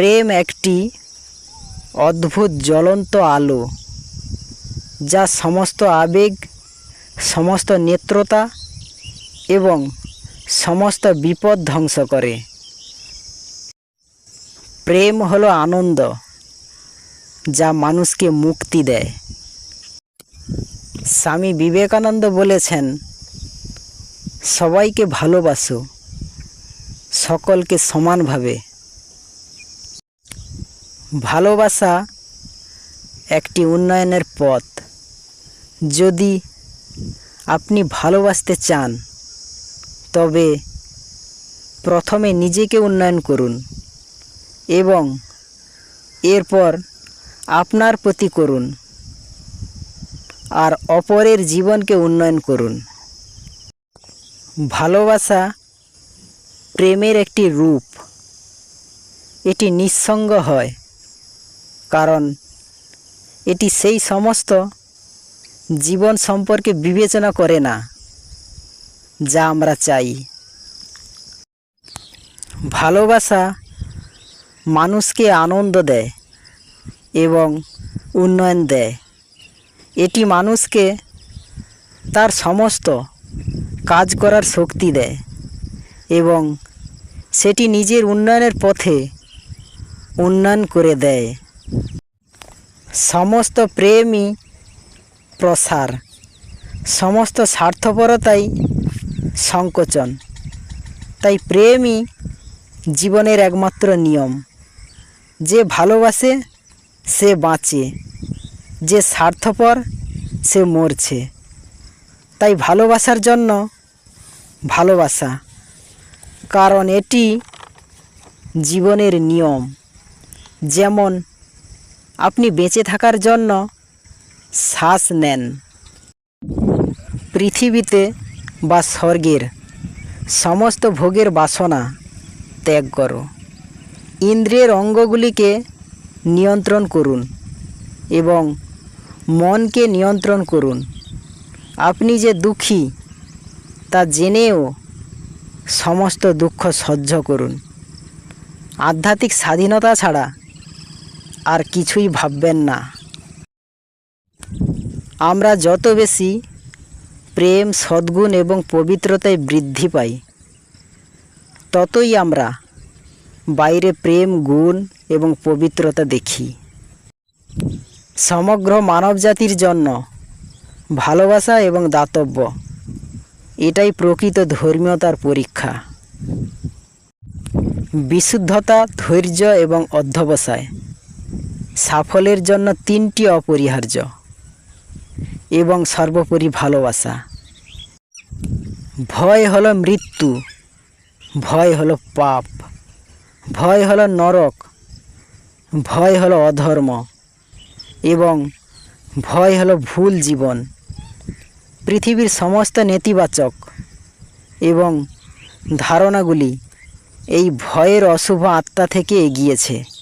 প্রেম একটি অদ্ভুত জ্বলন্ত আলো, যা সমস্ত আবেগ, সমস্ত নেত্রতা এবং সমস্ত বিপদ ধ্বংস করে। প্রেম হলো আনন্দ, যা মানুষকে মুক্তি দেয়। স্বামী বিবেকানন্দ বলেছেন, সবাইকে ভালোবাসো, সকলকে সমানভাবে ভালোবাসা একটি উন্নয়নের পথ। যদি আপনি ভালোবাসতে চান, তবে প্রথমে নিজেকে উন্নয়ন করুন এবং এরপর আপনার প্রতি করুন আর অপরের জীবনকে উন্নয়ন করুন। ভালোবাসা প্রেমের একটি রূপ। এটি নিঃসঙ্গ হয়। কারণ এটি সেই সমস্ত জীবন সম্পর্কে বিবেচনা করে না, যা আমরা চাই। ভালোবাসা মানুষকে আনন্দ দেয় এবং উন্নয়ন দেয়। এটি মানুষকে তার সমস্ত কাজ করার শক্তি দেয় এবং সেটি নিজের উন্নয়নের পথে উন্নয়ন করে দেয়। সমস্ত প্রেমই প্রসার, সমস্ত স্বার্থপরতাই সংকোচন। তাই প্রেমই জীবনের একমাত্র নিয়ম। যে ভালোবাসে, সে বাঁচে। যে স্বার্থপর, সে মরছে। তাই ভালোবাসার জন্য ভালোবাসা, কারণ এটি জীবনের নিয়ম। যেমন আপনি বেঁচে থাকার জন্য শ্বাস নেন। পৃথিবীতে বা স্বর্গের সমস্ত ভোগের বাসনা ত্যাগ করো। ইন্দ্রিয়ের অঙ্গগুলিকে নিয়ন্ত্রণ করুন এবং মনকে নিয়ন্ত্রণ করুন। আপনি যে দুঃখী, তা জেনেও সমস্ত দুঃখ সহ্য করুন। আধ্যাত্মিক স্বাধীনতা ছাড়া আর কিছুই ভাববেন না। আমরা যত বেশি প্রেম, সদ্গুণ এবং পবিত্রতায় বৃদ্ধি পাই, ততই আমরা বাইরে প্রেম, গুণ এবং পবিত্রতা দেখি। সমগ্র মানবজাতির জন্য ভালোবাসা এবং দাতব্য, এটাই প্রকৃত ধর্মীয়তার পরীক্ষা। বিশুদ্ধতা, ধৈর্য এবং অধ্যবসায়। সাফল্যের জন্য তিনটি অপরিহার্য এবং সর্বোপরি ভালোবাসা। ভয় হলো মৃত্যু, ভয় হলো পাপ, ভয় হলো নরক, ভয় হলো অধর্ম এবং ভয় হলো ভুল জীবন। পৃথিবীর সমস্ত নেতিবাচক এবং ধারণাগুলি এই ভয়ের অশুভ আত্মা থেকে এগিয়েছে।